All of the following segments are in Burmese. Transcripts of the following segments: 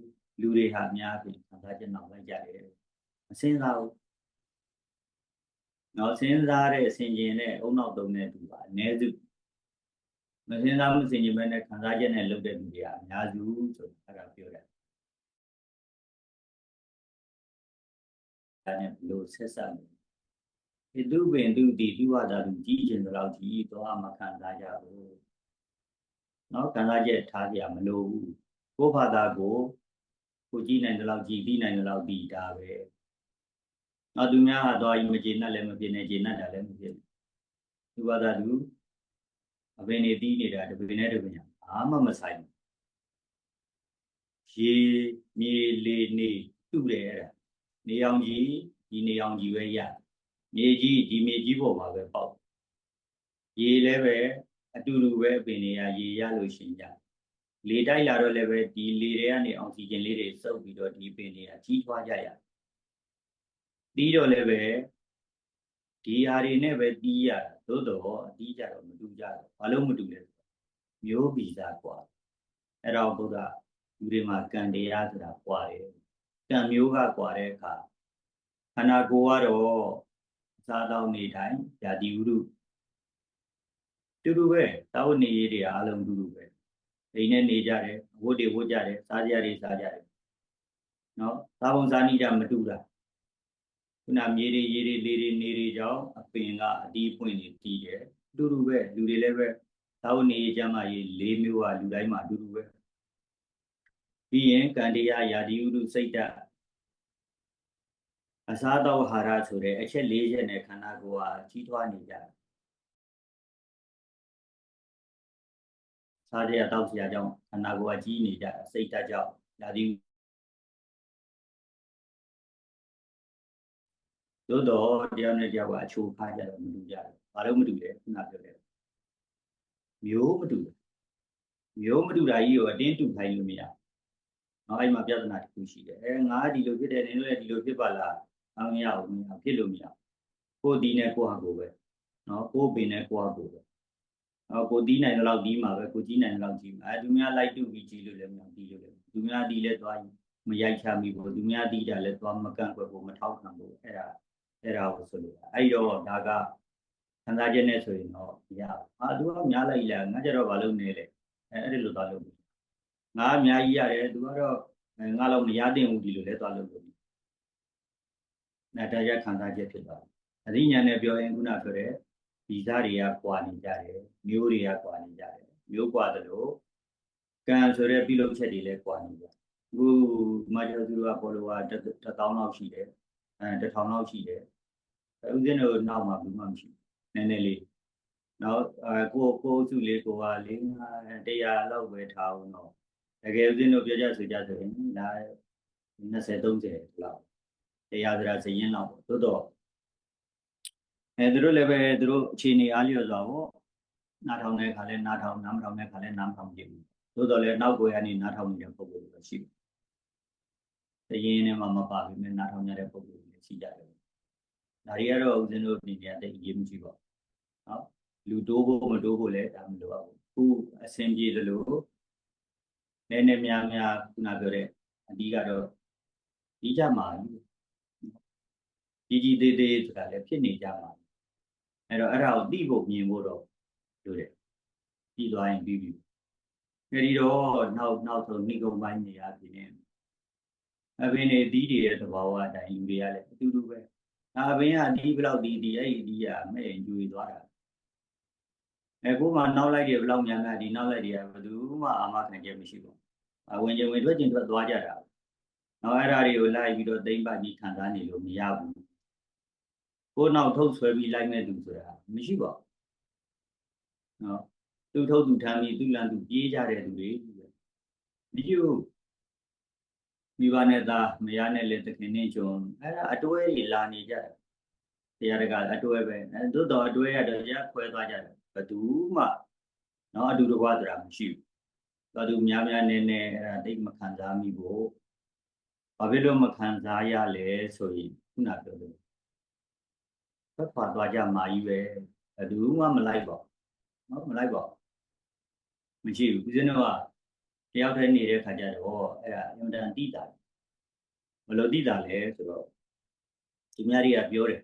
ဘူးလူတွေဟာအများကြီးခံစားချက်နောက်လိုက်ကြတယ်မစင်းစားဘူးနော်စဉ်းစားတဲ့အစဉ်ကျင်နဲ့အုံနောက်တုံးတဲ့သူပါအ ਨੇ စုမစဉ်းစားမှုစဉ်ကျင်မဲ့နဲ့ခံစားချက်နဲ့လုပ်တဲ့လူတွေကအများစုဆိုတာအဲ့ဒါပြောတယ်အဲ့ဒါနဲ့ဘလို့ဆက်ဆက်လို့ဒီသူပင်သူဒီသူဝါသာသူကြီးကျင်သလောက်ကြီးတော့မခံစားကြဘူးနော်ခံစားချက်ထားကြမလို့ဘူးကိုယ့်ဘာသာကို ကိုကြည့်နိုင်သလောက်ကြည့်ပြီးနိုင်သလောက်ပြီးဒါပဲနော်သူများကတော့အမကျေနပ်လည်းမဖြစ်နဲ့ကျေနပ်တာလည်းမဖြစ်နဲ့သူဘာသာသူအပင်နေတီးနေတာတပင်နဲ့တပင်ညာဘာမှမဆိုင်ဘူးရေမြေလေနေတူတယ်အဲ့ဒါနေအောင်ကြီးဒီနေအောင်ကြီးပဲရမြေကြီးဒီမြေကြီးပေါ်မှာပဲပေါက်ရေလည်းပဲအတူတူပဲအပင်တွေကရေရလို့ရှိကြ လေတိုက်လာတော့လည်းပဲဒီလေတွေကနေအောက်ဆီဂျင်လေးတွေစုပ်ပြီးတော့ဒီပင်တွေကကြီးထွားကြရတီးတော့လည်းပဲဒီဟာတွေနဲ့ပဲတီးရတာသို့တော့အတီးကြတော့မတူကြတော့ဘာလို့မတူလဲမျိုးဗီဇกว่าအဲ့တော့ဘုရားလူတွေမှာကံတရားဆိုတာกว่าတယ်ကံမျိုးကกว่าတဲ့အခါခန္ဓာကိုယ်ကတော့အစားတောင်းနေတိုင်းဓာတိဝုဒ္ဓတူတူပဲသာဝနေရေးတွေအားလုံးတူတူပဲ အိမ်နဲ့နေကြတယ်အဝတ်တွေဝတ်ကြတယ်စားကြရတယ်စားကြတယ်နော်သာဘုံစားနိကြမတူတာခုနမြေတွေရေတွေလေတွေနေတွေကြောင့်အပင်ကအတီးပွင့်နေတည်တယ်အတူတူပဲလူတွေလည်းပဲသာဝနေရေးကျမ်းမာရေး၄မျိုးကလူတိုင်းမှာအတူတူပဲပြီးရင်ကံတရားယာတိဥဒုစိတ်တအစားတော်ဟာရဆိုတဲ့အချက်၄ချက်နဲ့ခန္ဓာကိုယ်ဟာကြီးထွားနေကြတယ် စားရတောက်စရာကြောင့်ခန္ဓာကိုယ်ကကြီးနေကြတာစိတ်ဓာတ်ကြောင့်ယာတိသို့တော့တရားနဲ့တရားကအချိုးခါကြတော့မတူကြဘူး။ဘာလို့မတူလဲခုနပြောတယ်။မျိုးမတူဘူး။မျိုးမတူတာကြီးကိုအတင်းတူခိုင်းလို့မရဘူး။နော်အဲ့မှာပြဿနာတစ်ခုရှိတယ်။အဲငါဒီလိုဖြစ်တယ်နင်တို့လည်းဒီလိုဖြစ်ပါလား။အောင်မရဘူးမရဖြစ်လို့မရဘူး။ကိုယ်ဒီနဲ့ကိုယ်ဟာကိုယ်ပဲ။နော်ကိုယ်ပင်နဲ့ကိုယ်ဟာကိုယ်ပဲ။အော် ကိုတီးနိုင်တဲ့လောက်တီးမှာပဲကိုကြီးနိုင်တဲ့လောက်ကြီးမှာအဲသူများလိုက်တူပြီးကြီးလို့လည်းမရဘူးတီးလို့လည်းသူများတီးလဲသွားမရိုက်ချမိဘူးသူများတီးတာလဲသွားမကန့်ကွက်ဘူးမထောက်ခံဘူးအဲ့ဒါအဲ့ဒါကိုဆိုလို့အဲ့တော့ဒါကခံစားချက်နဲ့ဆိုရင်တော့မရဘူးအာသူကများလိုက်လားငါကြတော့ဘာလုပ်နေလဲအဲအဲ့ဒီလိုသွားလုပ်ဘူးငါအများကြီးရတယ်သူကတော့ငါတော့မရတင်ဘူးဒီလိုလဲသွားလုပ်လို့အဲ့ဒါကြခံစားချက်ဖြစ်သွားတယ်အသိဉာဏ်နဲ့ပြောရင်ခုနပြောတဲ့ ဗီဇတွေကကွာနေကြတယ်မျိုးတွေကကွာနေကြတယ်မျိုးကွာတယ်လို့ကံဆိုတဲ့ပြုလုပ်ချက်တွေလည်းကွာနေကြအခုမကျော်သူကဘောလောကတစ်တောင်းလောက်ရှိတယ်အဲတစ်ထောင်လောက်ရှိတယ်ဦးဇင်းတို့နောက်မှာဘူးမှမရှိနည်းနည်းလေးနောက်အဲကိုကိုစုလေးကိုကလေးတရားလောက်ပဲထားအောင်တော့တကယ်ဦးဇင်းတို့ပြောကြဆိုကြဆိုရင်ဒါ20 30လောက်တရားစရာစရင်လောက်သို့တော့ အဲသူတို့လည်းပဲသူတို့အခြေအနေအားလျော်စွာပေါ့နားထောင်တဲ့ခါလဲနားထောင်နားမထောင်တဲ့ခါလဲနားမထောင်ကြည့်ဘူးသို့တော်လည်းနောက်ကိုရနေနားထောင်နေတဲ့ပုံစံတွေရှိတယ်တရင်နဲ့မှမပါဘူးနဲ့နားထောင်ကြတဲ့ပုံစံတွေရှိကြတယ်ဒါတွေကတော့ဦးဇင်းတို့အနေနဲ့တိတ်အရေးမကြီးပါနော်လူတိုးဖို့မတိုးဖို့လည်းဒါမလိုပါဘူးခုအဆင်ပြေသလိုနည်းနည်းများများခုနပြောတဲ့အဓိကတော့ဒီကြမှာကြီးကြီးသေးသေးဆိုတာလည်းဖြစ်နေကြမှာ အဲ့တော့အဲ့ဒါကိုသိဖို့မြင်ဖို့တော့လိုတယ်ပြီးသွားရင်ပြီးပြီအဲဒီတော့နောက်နောက်ဆုံးဏိကုံပိုင်းနေရာဖြစ်နေအပင်နေသီးတွေရဲ့သဘာဝအတိုင်းလူတွေကလည်းအတူတူပဲဒါပင်ကဒီဘလောက်ဒီဒီအဲ့ဒီဒီကမဲ့ညွေသွားတာအဲကိုမှနောက်လိုက်တယ်ဘလောက်များများဒီနောက်လိုက်တယ်ဘယ်သူမှအာမခံချက်မရှိဘူးအဝင်ကျင်ဝင်ထွက်ကျင်ထွက်သွားကြတာနောက်အဲ့ဓာတွေကိုလိုက်ပြီးတော့သိမ့်ပတ်ပြီးခံစားနေလို့မရဘူး ကိုနောက်ထုတ်ဆွဲပြီးလိုက်မဲ့သူဆိုတာမရှိပါဘူးနော်သူထုတ်သူထမ်းပြီးသူလန်သူပြေးကြတဲ့သူတွေဒီလိုမိဘနဲ့သားမယားနဲ့လည်းတခင်နဲ့ကြုံအဲ့ဒါအတွဲကြီးလာနေကြတယ်တရားတကအတွဲပဲအဲသို့တော်အတွဲရတော့ရခွဲသွားကြတယ်ဘသူမှနော်အတူတကွာဆိုတာမရှိဘူးတော်သူများများနေနေအဲ့ဒါတိတ်မခံစားမိဖို့ဘာဖြစ်လို့မခံစားရလဲဆိုရင်ခုနပြောလို့ ဖတ်ခွာသွားကြမှာကြီးပဲဘသူမှမလိုက်ပါနော်မလိုက်ပါမရှိဘူးဦးဇင်းတို့ကတယောက်တည်းနေတဲ့ခါကျတော့အဲ့ဒါအင်မတန်တိတာတယ်ဘယ်လိုတိတာလဲဆိုတော့သူများတွေကပြောတယ်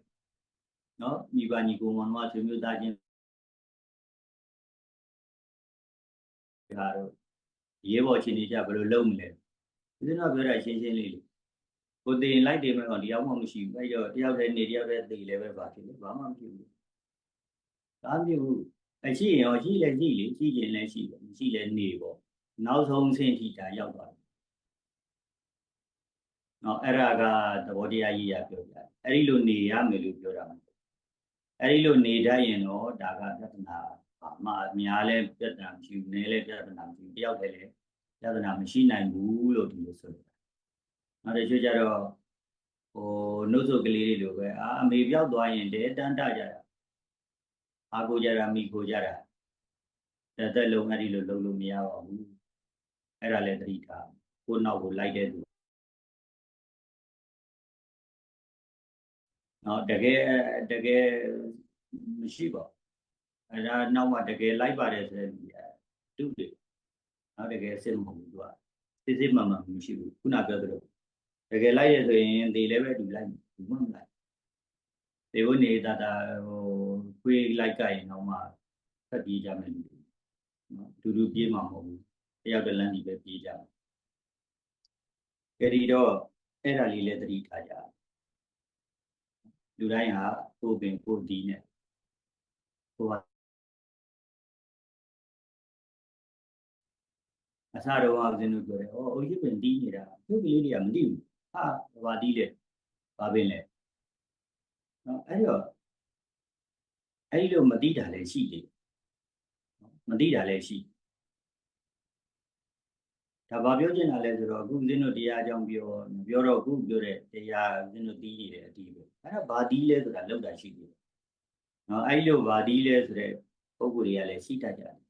နော်မိဘညီကိုမောင်မဆွေမျိုးသားချင်းဒါတော့ရေးပေါ်ချင်းနေကြဘယ်လိုလုပ်မလဲဦးဇင်းကပြောတာရှင်းရှင်းလေးလေ ကိုတင်လိုက်တယ်မဲ့ကောင်တရားမှမရှိဘူးအဲ့တော့တယောက်တည်းနေတယောက်တည်းသိလည်းပဲပါဖြစ်တယ်ဘာမှမဖြစ်ဘူးဒါမဖြစ်ဘူးအရှိရင်ရောရှိလဲရှိလေရှိရင်လည်းရှိတယ်မရှိလဲနေပေါ့နောက်ဆုံးဆင့်ထိဒါရောက်သွားတယ်နော်အဲ့ဒါကသဘောတရားကြီးရပြောကြတယ်အဲ့ဒီလိုနေရမယ်လို့ပြောတာမဟုတ်အဲ့ဒီလိုနေတတ်ရင်တော့ဒါကပြဿနာအမှအများလဲပြဿနာမရှိဘူးနည်းလဲပြဿနာမရှိဘူးတယောက်တည်းလည်းပြဿနာမရှိနိုင်ဘူးလို့ဒီလိုဆိုတယ် နောက်တစ်ချို့ကျတော့ဟိုနှုတ်ဆုတ်ကလေးတွေလိုပဲအာအမေပြောက်သွားရင်တဲတန်းတကြတာအာကိုကြတာမိကိုကြတာတစ်သက်လုံးအဲ့ဒီလိုလုပ်လို့မရပါဘူးအဲ့ဒါလည်းသတိထားကိုနောက်ကိုလိုက်တဲ့သူနော်တကယ်တကယ်မရှိပါဘူးအဲ့ဒါနောက်မှတကယ်လိုက်ပါတယ်ဆိုတဲ့လူကတူတယ်နော်တကယ်စစ်မဟုတ်ဘူးသူကစစ်စစ်မှန်မှန်မရှိဘူးခုနပြောသလိုတ ကယ်လိုက်ရဆိုရင်ဒီလည်းပဲသူလိုက်ဘူးမှမလိုက်ဒီဘုနေတာတာဟိုခွေးလိုက်ကြရင်တော့မှဖက်ပြေးကြမယ်လူတွေနော်အတူတူပြေးမှာမဟုတ်ဘူးတယောက်တစ်လမ်းဒီပဲပြေးကြမယ်ကြဒီတော့အဲ့ဒါလေးလည်းသတိထားကြလူတိုင်းဟာကိုယ်ပင်ကိုယ်ဒီနဲ့ကိုယ်ဟာအစတော့ဦးဇင်းတို့ပြောတယ်။အော်အိုကြီးပင်တီးနေတာသူ့ကလေးတွေကမသိဘူး။ ဟာဘာတီးလဲ။ဘာပင်လဲ။နော်အဲ့တော့အဲ့ဒီလိုမသိတာလည်းရှိတယ်။မသိတာလည်းရှိဒါဘာပြောချင်တာလဲဆိုတော့အခုဦးဇင်းတို့တရားအကြောင်းပြောမပြောတော့အခုပြောတဲ့တရားဦးဇင်းတို့တီးနေတယ်အတီးပဲ။အဲ့တော့ဘာတီးလဲဆိုတာလောက်တာရှိတယ်။နော်အဲ့ဒီလိုဘာတီးလဲဆိုတဲ့ပုံကိုယ်တွေကလည်းရှိတတ်ကြတယ်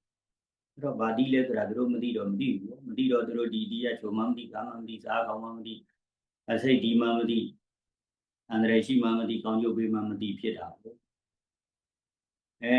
အဲ့တော့ဗာတိလဲဆိုတာသူတို့မသိတော့မသိဘူးမသိတော့သူတို့ဒီဒီရချုံမှမသိကာမှမသိစားကောင်းမှမသိ အစိတ်ဒီမှမသိအန္တရာယ်ရှိမှမသိကောင်းကျိုးပေးမှမသိဖြစ်တာပေါ့အဲ